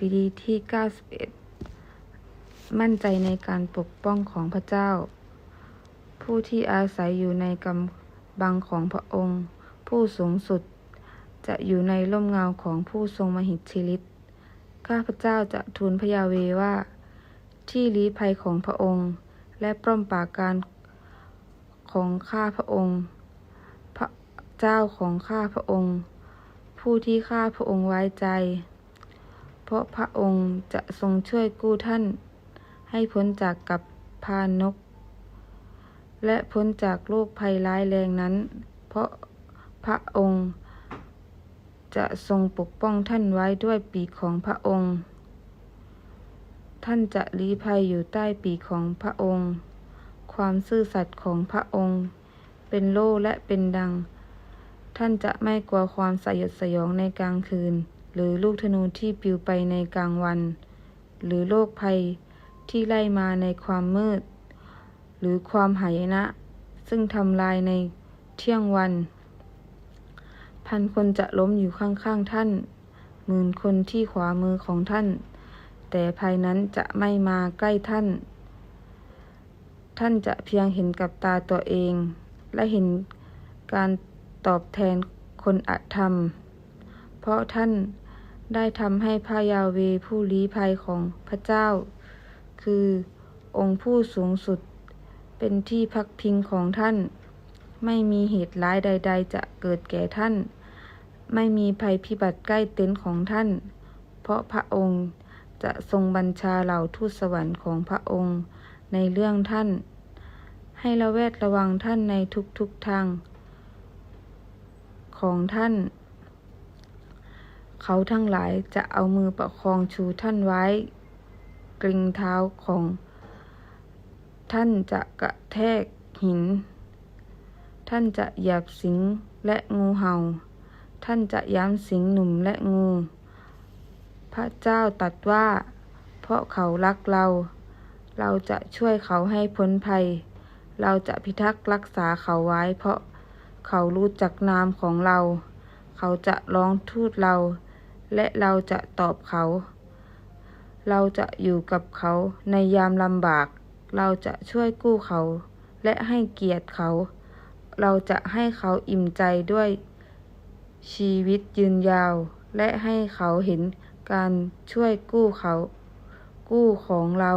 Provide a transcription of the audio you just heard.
ถิดีที่ 91 มั่นใจในการปกป้องของพระเจ้า ผู้ที่อาศัยอยู่ในกำบังของพระองค์ ผู้สูงสุดจะอยู่ในร่มเงาของผู้ทรงมหิทธิฤทธิ์ข้าพระเจ้าจะทูลพระยาเวว่า ที่ลี้ภัยของพระองค์ และปล้อมปราการของข้าพระองค์ พระเจ้าของข้าพระองค์ ผู้ที่ข้าพระองค์ไว้ใจ เพราะพระองค์จะทรงช่วยกู้ท่าน ให้พ้นจากกับพานก และพ้นจากโรคภัยร้ายแรงนั้น เพราะพระองค์จะทรงปกป้องท่านไว้ด้วยปีกของพระองค์ ท่านจะลี้ภัยอยู่ใต้ปีกของพระองค์ ความซื่อสัตย์ของพระองค์ เป็นโล่และเป็นดัง ท่านจะไม่กลัวความสยดสยองในกลางคืน หรือลูกธนูที่ปลิวไปในกลางวัน หรือโรคภัยที่ไล่มาในความมืด หรือความหายนะ ซึ่งทำลายในเที่ยงวัน พันคนจะล้มอยู่ข้างๆท่าน หมื่นคนที่ขวามือของท่าน แต่ภัยนั้นจะไม่มาใกล้ท่าน ท่านจะเพียงเห็นกับตาตัวเอง และเห็นการตอบแทนคนอธรรม เพราะท่าน ได้ทำให้พระยาเวผู้ลี้ภัยของพระเจ้า คือองค์ผู้สูงสุด เป็นที่พักพิงของท่าน ไม่มีเหตุร้ายใด ๆ จะเกิดแก่ท่าน ไม่มีภัยพิบัติใกล้เต็นท์ของท่าน เพราะพระองค์จะทรงบัญชาเหล่าทูตสวรรค์ของพระองค์ในเรื่องท่าน ให้ระแวดระวังท่านในทุกๆทางของท่าน เขาทั้งหลายจะเอามือประคองชูท่านไว้ กริงเท้าของ ท่านจะกระแทกหิน ท่านจะเหยียบสิงและงูเห่า ท่านจะย้ำสิงหนุ่มและงู พระเจ้าตรัสว่า เพราะเขารักเรา เราจะช่วยเขาให้พ้นภัย เราจะพิทักษ์รักษาเขาไว้ เพราะเขารู้จักนามของเรา เขาจะร้องทูตเรา และเราจะตอบเขา เราจะอยู่กับเขาในยามลำบาก เราจะช่วยกู้เขา และให้เกียรติเขา เราจะให้เขาอิ่มใจด้วยชีวิตยืนยาว และให้เขาเห็นการช่วยกู้เขา กู้ของเรา